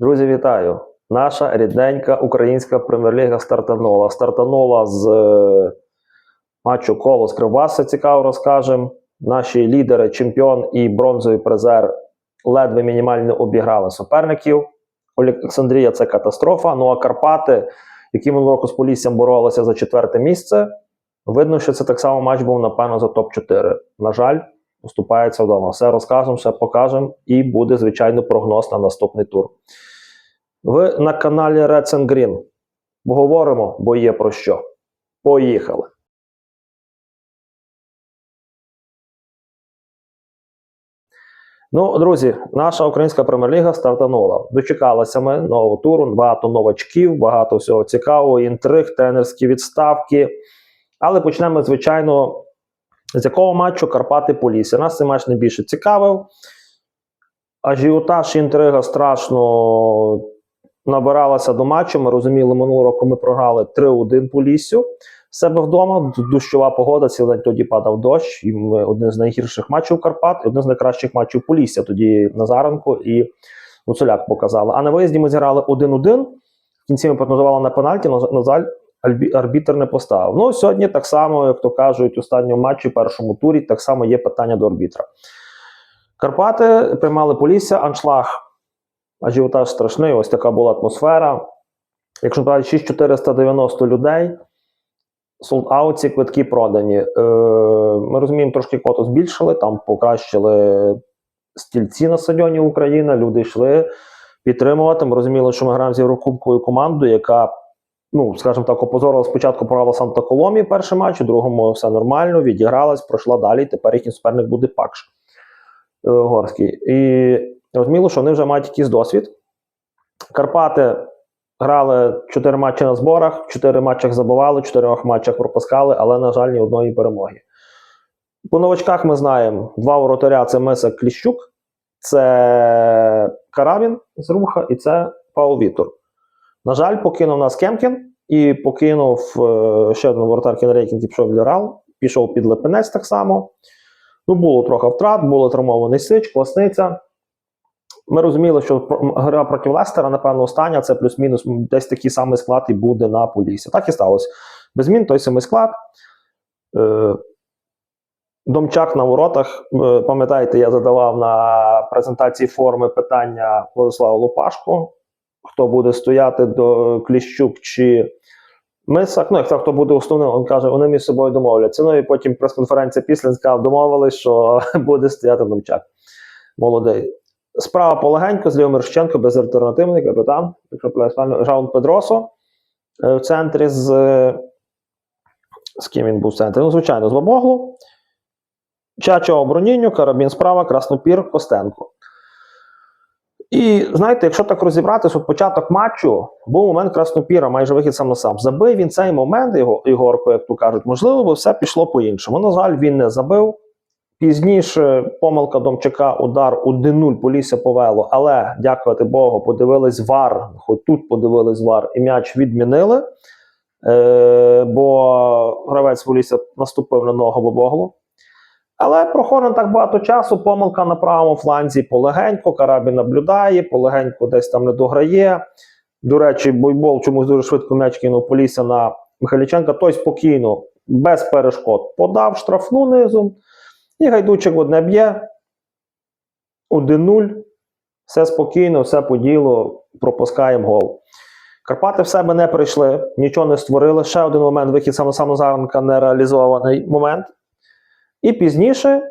Друзі, вітаю! Наша рідненька українська прем'єр-ліга стартанула. Стартанула з е, матчу коло з Кривбаса, цікаво розкажемо. Наші лідери, чемпіон і бронзовий призер ледве мінімально обіграли суперників. Олександрія це катастрофа. Ну а Карпати, які минулого року з Поліссям боролися за четверте місце, видно, що це так само матч був, напевно, за топ-4. На жаль, уступається вдома. Все розкажемо, все покажемо, і буде, звичайно, прогноз на наступний тур. Ви на каналі Reds and Green. Говоримо, бо є про що. Поїхали. Ну, друзі, наша українська прем'єр-ліга стартанула. Дочекалися ми нового туру, багато новачків, багато всього цікавого, інтриг, тренерські відставки. Але почнемо, звичайно, з якого матчу Карпати Полісся. Нас цей матч найбільше цікавив. Ажіотаж, інтрига страшно набиралася до матчу. Ми розуміли, минулого року ми програли 3-1 по лісю. В себе вдома дощова погода, цілий день тоді падав дощ. І ми один з найгірших матчів Карпат, і один з найкращих матчів Полісся. Тоді Назаренко і Гуцуляк показали. А на виїзді ми зіграли 1-1. В кінці ми прогнозували на пенальті, на, на жаль, арбітр не поставив. Ну, сьогодні так само, як то кажуть, у останньому матчі, першому турі, так само є питання до арбітра. Карпати приймали Полісся, аншлаг ажіотаж страшний, ось така була атмосфера. Якщо брати 6490 людей, солд-аут, квитки продані. Е, ми розуміємо, трошки квоту збільшили, там покращили стільці на стадіоні Україна, люди йшли підтримувати. Ми розуміли, що ми граємо з Єврокубковою командою, яка, ну, скажімо так, опозорила спочатку програла Санта Коломі перший матч, у другому все нормально, відігралась, пройшла далі. Тепер їхній суперник буде Пакш е, Горський. І розуміло, що вони вже мають якийсь досвід. Карпати грали 4 матчі на зборах, в 4 матчах забивали, в 4 матчах пропускали, але, на жаль, ні одної перемоги. По новачках ми знаємо: два воротаря це Миса Кліщук, це Карабін з Руха і це Паул Вітор. На жаль, покинув нас Кемкін і покинув е, ще один воротар Кінрейкін, який пішов Лірал, пішов під Лепенець так само. Ну, було трохи втрат, було травмований Сич, Класниця. Ми розуміли, що гра проти Лестера, напевно, остання це плюс-мінус десь такий самий склад і буде на Полісі. Так і сталося. Без змін той самий склад. Е, Домчак на воротах. Е, Пам'ятаєте, я задавав на презентації форми питання Владиславу Лопашку, хто буде стояти до Кліщук чи Мисак. Ну, як так, хто буде основним, він каже, вони між собою домовляться. Ну і потім прес-конференція після сказав, домовились, що буде стояти Домчак. Молодий. Справа полегенько з Ліо Мерщенко, безальтернативний капітан, якщо Жаун Педросо е, в центрі з. е, З ким він був в центрі? Ну, звичайно, з Бабоглу. Чачо Бронінню, Карабін справа, Краснопір, Костенко. І знаєте, якщо так розібратися, от початок матчу був момент Краснопіра, майже вихід сам на сам. Забив він цей момент, його Ігорко, як то кажуть, можливо, би все пішло по-іншому. На жаль, він не забив. Пізніше помилка Домчака, удар 1-0 Полісся повело, але дякувати Богу, подивились вар, хоч тут подивились вар, і м'яч відмінили. Е, бо гравець Полісся наступив на ногу Бобоглу. Але проходить так багато часу, помилка на правому фланзі полегенько, Карабін наблюдає, полегенько десь там не дограє. До речі, Бойбол чомусь дуже швидко м'яч кинув Полісся на Михайліченка. Той спокійно, без перешкод, подав штрафну низом. І гайдучик одне б'є. 1-0. Все спокійно, все по ділу, пропускаємо гол. Карпати в себе не прийшли, нічого не створили. Ще один момент, вихід самозаренка не реалізований момент. І пізніше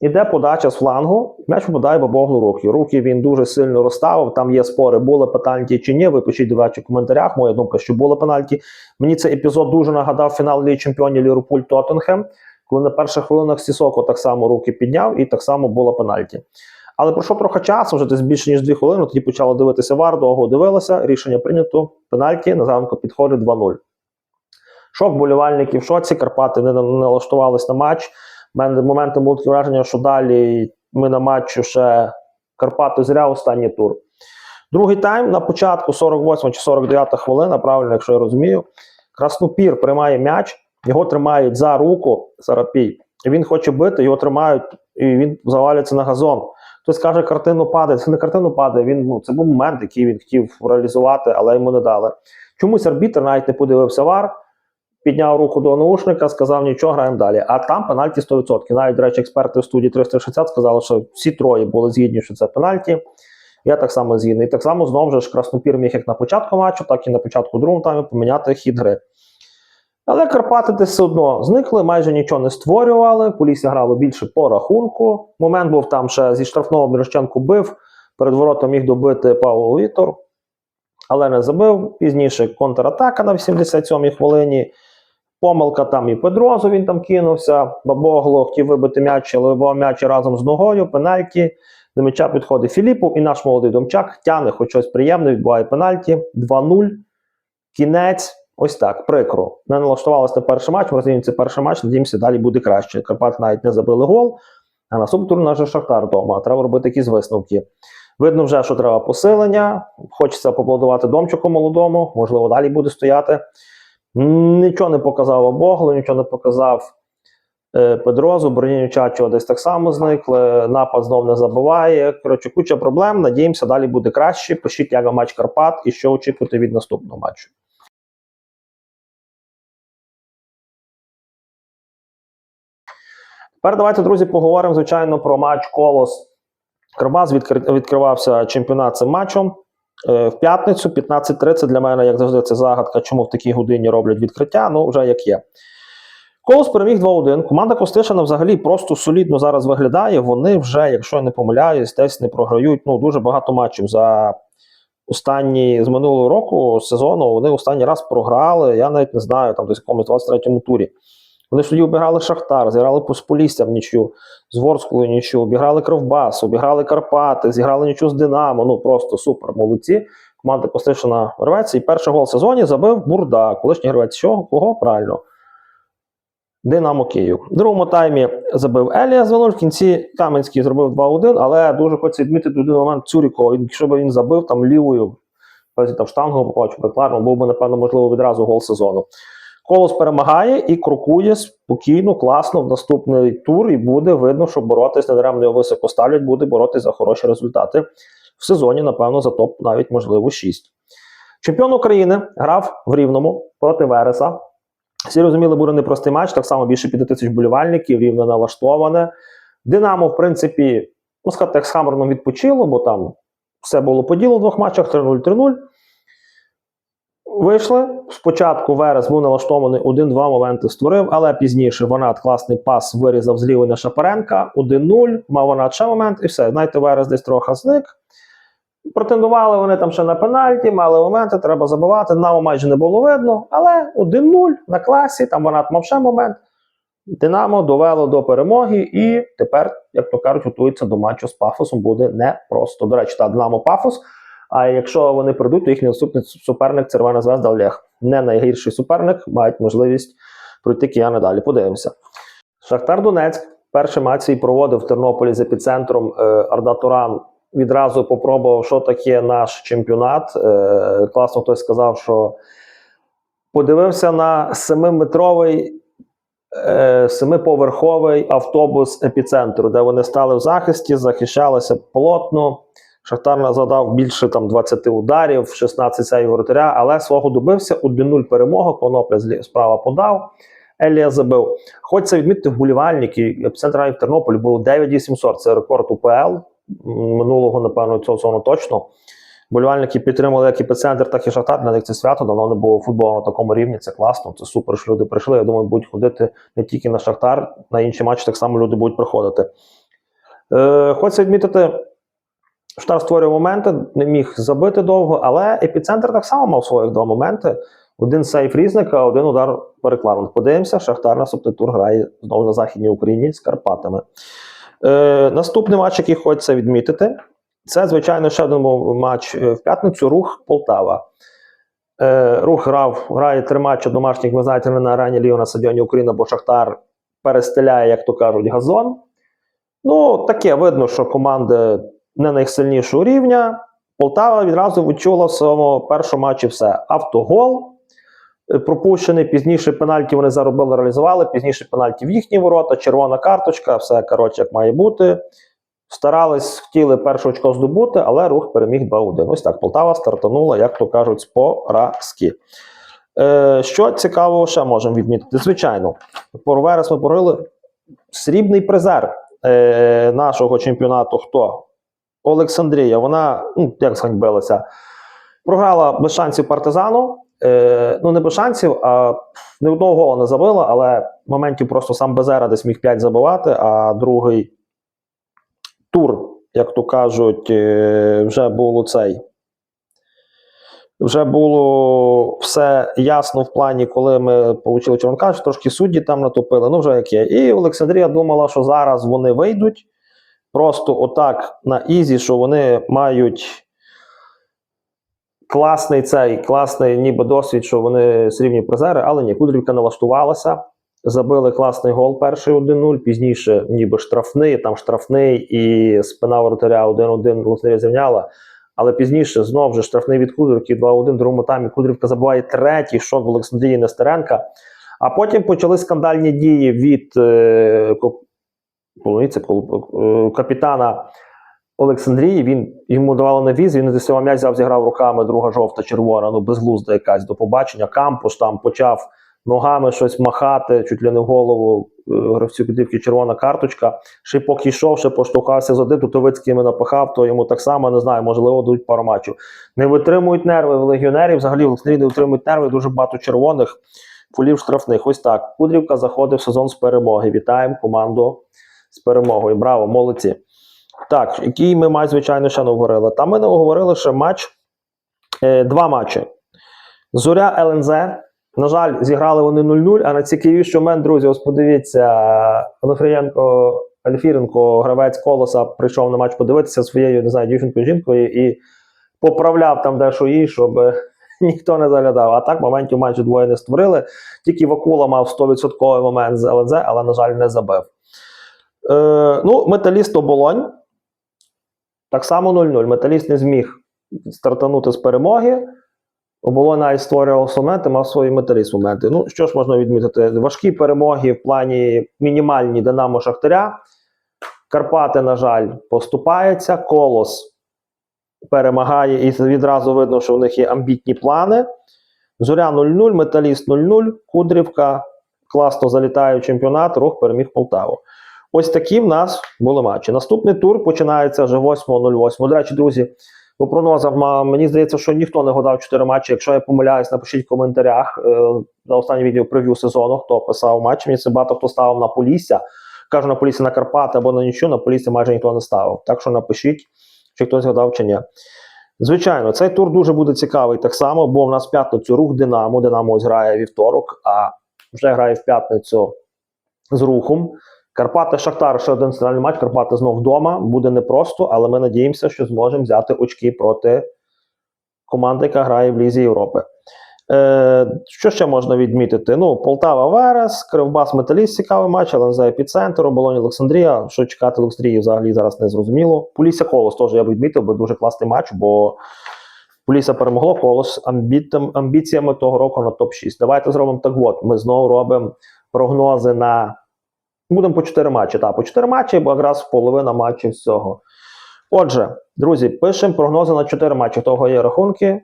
йде подача з флангу. М'яч попадає Бабоглу руки. Руки він дуже сильно розставив. Там є спори, були пенальті чи ні. Ви пишіть до в коментарях. Моя думка, що були пенальті. Мені цей епізод дуже нагадав фінал Ліги Чемпіонів Ліверпуль Тоттенхем, коли на перших хвилинах Сісоко так само руки підняв і так само було пенальті. Але пройшло трохи часу, вже десь більше ніж дві хвилини. Тоді почало дивитися вар, довго дивилися. Рішення прийнято. Пенальті Назаренко підходить 2-0. Шок болівальників в шоці. Карпати не налаштувались на матч. У мене моментом було таке враження, що далі ми на матчу ще Карпати зря останній тур. Другий тайм на початку 48 чи 49 хвилина, правильно, якщо я розумію. Краснопір приймає м'яч, його тримають за руку Сарапій. І Він хоче бити, його тримають, і він завалюється на газон. Хтось каже, картину падає. Це не картину падає. Він ну це був момент, який він хотів реалізувати, але йому не дали. Чомусь арбітр навіть не подивився вар, підняв руку до наушника, сказав нічого, граємо далі. А там пенальті 100%. Навіть, до речі, експерти в студії 360 сказали, що всі троє були згідні, що це пенальті. Я так само згідний. І так само знову ж Краснопір міг як на початку матчу, так і на початку другого тайму поміняти хід гри. Але Карпати десь все одно зникли, майже нічого не створювали. Полісся грало більше по рахунку. Момент був там ще зі штрафного Мірошченко бив. Перед воротом міг добити Павло Вітор, але не забив. Пізніше контратака на 87-й хвилині. Помилка там і Педрозу він там кинувся. Бабогло хотів вибити м'яч, але вибивав м'яч разом з ногою. Пенальті. До м'яча підходить Філіпов, і наш молодий домчак тягне хоч щось приємне, відбуває пенальті. 2-0. Кінець. Ось так, прикро. Не налаштувалися на перший матч. Ми розуміємо, це перший матч. Надіємося, далі буде краще. Карпати навіть не забили гол. А наступний тур наш Шахтар вдома. Треба робити якісь висновки. Видно вже, що треба посилення. Хочеться поплодувати домчику молодому, можливо, далі буде стояти. Нічого не показав Обогло, нічого не показав е, Педрозу, Броніню Чачо десь так само зникли. Напад знов не забуває. Коротше, куча проблем. Надіємося, далі буде краще. Пишіть, як матч Карпат і що очікувати від наступного матчу. Тепер давайте, друзі, поговоримо, звичайно, про матч Колос. Відкр... відкривався чемпіонат цим матчем. Е, в п'ятницю 15.30 для мене, як завжди, це загадка, чому в такій годині роблять відкриття. Ну, вже як є. Колос переміг 2-1. Команда Костишина взагалі просто солідно зараз виглядає. Вони вже, якщо я не помиляюсь, десь не програють ну, дуже багато матчів за останні з минулого року сезону. Вони останній раз програли. Я навіть не знаю, там десь якомусь 23-му турі. Вони ж тоді обіграли Шахтар, зіграли по Сполісся в нічю, з Ворсклою нічю, обіграли Кровбас, обіграли Карпати, зіграли нічу з Динамо. Ну просто супер, молодці. Команда Костишина рветься. І перший гол в сезоні забив Бурда, колишній гравець чого? Кого? Правильно. Динамо Київ. В другому таймі забив Елія з 0 в кінці Каменський зробив 2-1, але дуже хочеться відмітити один момент Цурікова. Якщо б він забив там лівою, там штангу попав, чи прикладно, був би, напевно, можливо, відразу гол сезону. Колос перемагає і крокує спокійно, класно в наступний тур, і буде видно, що боротись недаремно його високо ставлять, буде боротись за хороші результати в сезоні, напевно, за топ навіть можливо 6. Чемпіон України грав в Рівному проти Вереса. Всі розуміли, буде непростий матч, так само більше 5 тисяч болівальників, рівно налаштоване. Динамо, в принципі, ну, з Хамерном відпочило, бо там все було по ділу в двох матчах 3-0, 3-0. Вийшли. Спочатку Верес був налаштований один-два моменти створив, але пізніше Ванат класний пас вирізав з лівої на Шапаренка. 1-0, мав Ванат ще момент, і все. Знаєте, Верес десь трохи зник. Претендували вони там ще на пенальті, мали моменти, треба забивати. Нам майже не було видно, але 1-0 на класі, там Ванат мав ще момент. Динамо довело до перемоги, і тепер, як то кажуть, готується до матчу з Пафосом. Буде непросто. До речі, та Динамо Пафос. А якщо вони прийдуть, то їхній наступний суперник Червона Звезда Олег. Не найгірший суперник, мають можливість пройти кияни далі. Подивимося. Шахтар Донецьк. Перший матч проводив в Тернополі з епіцентром е, Арда Туран. Відразу попробував, що таке наш чемпіонат. Е, класно хтось сказав, що подивився на семиметровий, е, семиповерховий автобус епіцентру, де вони стали в захисті, захищалися плотно. Шахтар задав більше там 20 ударів, 16 сейвів воротаря, але свого добився 1-0 перемога. Конопля справа подав. Елія забив. Хочеться відмітити вболівальники. Епіцентр в Тернополі було 9800. Це рекорд УПЛ. Минулого, напевно, цього сезону точно. Вболівальники підтримали як епіцентр, так і Шахтар. Для них це свято. Давно не було футболу на такому рівні. Це класно. Це супер, що люди прийшли. Я думаю, будуть ходити не тільки на Шахтар, на інші матчі так само люди будуть приходити. Е, хочеться відмітити. Штар створював моменти, не міг забити довго, але епіцентр так само мав своїх два моменти. Один сейф різника, один удар перекладу. Подивимося, Шахтар наступний тур грає знову на Західній Україні з Карпатами. Е, наступний матч, який хочеться відмітити, це, звичайно, ще один матч е, в п'ятницю рух Полтава. Е, рух грав, грає три матчі домашніх, ви знаєте, на арені Ліо на стадіоні Україна, бо Шахтар перестеляє, як то кажуть, газон. Ну, таке видно, що команди не найсильнішого рівня. Полтава відразу відчула в своєму першому матчі все. Автогол е, пропущений, пізніше пенальті вони заробили, реалізували, пізніше пенальті в їхні ворота, червона карточка, все коротше, як має бути. Старались, хотіли перше очко здобути, але рух переміг 2-1. Ось так. Полтава стартанула, як то кажуть, з поразки. Е, що цікавого ще можемо відмітити? Звичайно, про Верес ми порили срібний призер е, нашого чемпіонату. Хто? Олександрія. Вона, ну, як зганьбилася, програла без шансів партизану. Е, ну, не без шансів, а не одного гола не забила, але в моменті просто сам Безера десь міг 5 забивати, а другий тур, як то кажуть, е, вже було цей. Вже було все ясно в плані, коли ми отримали Червонкаш, трошки судді там натопили, ну вже як є. І Олександрія думала, що зараз вони вийдуть просто отак на ізі, що вони мають класний цей, класний ніби досвід, що вони срібні призери, але ні, Кудрівка налаштувалася. Забили класний гол перший 1-0, пізніше ніби штрафний, там штрафний і спина воротаря 1-1 Олександрія зрівняла. Але пізніше знов же штрафний від Кудрівки 2-1, в другому таймі Кудрівка забиває третій шок в Олександрії Нестеренка. А потім почали скандальні дії від е, полуниці, е, капітана Олександрії. Він йому давали на віз, він досягав м'яч, взяв, зіграв руками, друга жовта, червона, ну безглузда якась до побачення. Кампус там почав ногами щось махати, чуть ли не в голову е, гравцю Кудрівки червона карточка. Ще поки йшов, ще поштовхався з один, Тутовицький мене напахав, то йому так само не знаю, можливо, дадуть пару матчів. Не витримують нерви в легіонерів. Взагалі в Олександрії не витримують нерви, дуже багато червоних фолів штрафних. Ось так. Кудрівка заходить в сезон з перемоги. Вітаємо команду з перемогою. Браво, молодці. Так, який ми матч, звичайно, ще не говорили. Там ми не говорили ще матч, е, два матчі. Зоря ЛНЗ. На жаль, зіграли вони 0-0, а найцікавіший момент, друзі, ось подивіться, Онуфрієнко Альфіренко, гравець колоса, прийшов на матч подивитися своєю не знаю, дівчинкою жінкою і поправляв там дещо їй, щоб е, ніхто не заглядав. А так моментів майже двоє не створили. Тільки Вакула мав 100% момент з ЛНЗ, але, на жаль, не забив. Е, ну, металіст оболонь. Так само 0-0. Металіст не зміг стартанути з перемоги. Оболонь навіть створював моменти, мав свої металіст моменти. Ну, що ж можна відмітити? Важкі перемоги в плані мінімальні Динамо Шахтаря. Карпати, на жаль, поступаються. Колос перемагає, і відразу видно, що в них є амбітні плани. Зоря 0-0, Металіст 0-0, Кудрівка класно залітає в чемпіонат, рух переміг Полтаву. Ось такі в нас були матчі. Наступний тур починається вже 8.08. До речі, друзі, по прогнозам мені здається, що ніхто не гадав 4 матчі. Якщо я помиляюсь, напишіть в коментарях е, за останнє відео прев'ю сезону, хто писав матч. Мені це багато хто ставив на Полісся. Кажу на Полісся на Карпати або на нічого, на Полісся майже ніхто не ставив. Так що напишіть, чи хтось гадав чи ні. Звичайно, цей тур дуже буде цікавий так само, бо в нас в п'ятницю рух Динамо. Динамо ось грає вівторок, а вже грає в п'ятницю з рухом. Карпати Шахтар ще один центральний матч. Карпати знов вдома. Буде непросто, але ми надіємося, що зможемо взяти очки проти команди, яка грає в Лізі Європи. Е, що ще можна відмітити? Ну, Полтава Верес, Кривбас Металіст, цікавий матч, ЛНЗ Епіцентр, Оболонь Олександрія. Що чекати Олександрії взагалі зараз не зрозуміло. Полісся Колос теж я б відмітив, бо дуже класний матч, бо Полісся перемогло Колос амбітам, амбіціями того року на топ-6. Давайте зробимо так от. Ми знову робимо прогнози на. Будемо по 4 матчі. Так, по 4 матчі, бо якраз половина матчів всього. Отже, друзі, пишемо прогнози на 4 матчі. Того є рахунки.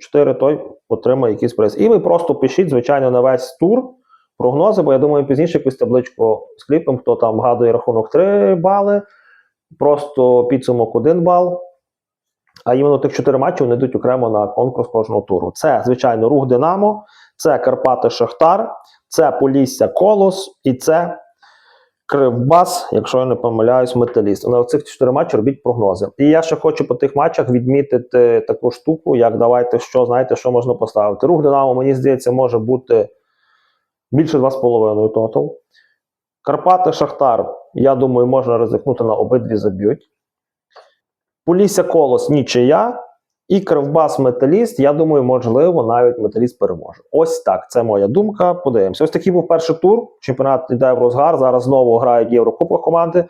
4 той отримає якийсь приз. І ви просто пишіть, звичайно, на весь тур прогнози, бо я думаю, пізніше якусь табличку скліпимо, хто там вгадує рахунок 3 бали, просто підсумок 1 бал. А іменно тих 4 матчі вони йдуть окремо на конкурс кожного туру. Це, звичайно, рух Динамо, це Карпати Шахтар, це Полісся Колос і це Кривбас, якщо я не помиляюсь, металіст. На цих 4 матчі робіть прогнози. І я ще хочу по тих матчах відмітити таку штуку, як давайте що, знаєте, що можна поставити. Рух Динамо, мені здається, може бути більше 2,5 тотал. Карпати Шахтар, я думаю, можна ризикнути на обидві заб'ють. Полісся Колос нічия. І Кривбас Металіст, я думаю, можливо, навіть Металіст переможе. Ось так. Це моя думка. Подивимося. Ось такий був перший тур. Чемпіонат йде в розгар. Зараз знову грають Єврокубок команди.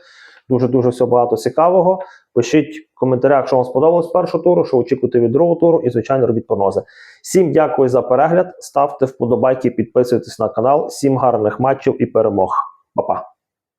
Дуже дуже все багато цікавого. Пишіть в коментарях, що вам сподобалось першого туру, що очікуєте від другого туру, і, звичайно, робіть прогнози. Всім дякую за перегляд. Ставте вподобайки, підписуйтесь на канал. Всім гарних матчів і перемог. Па-па.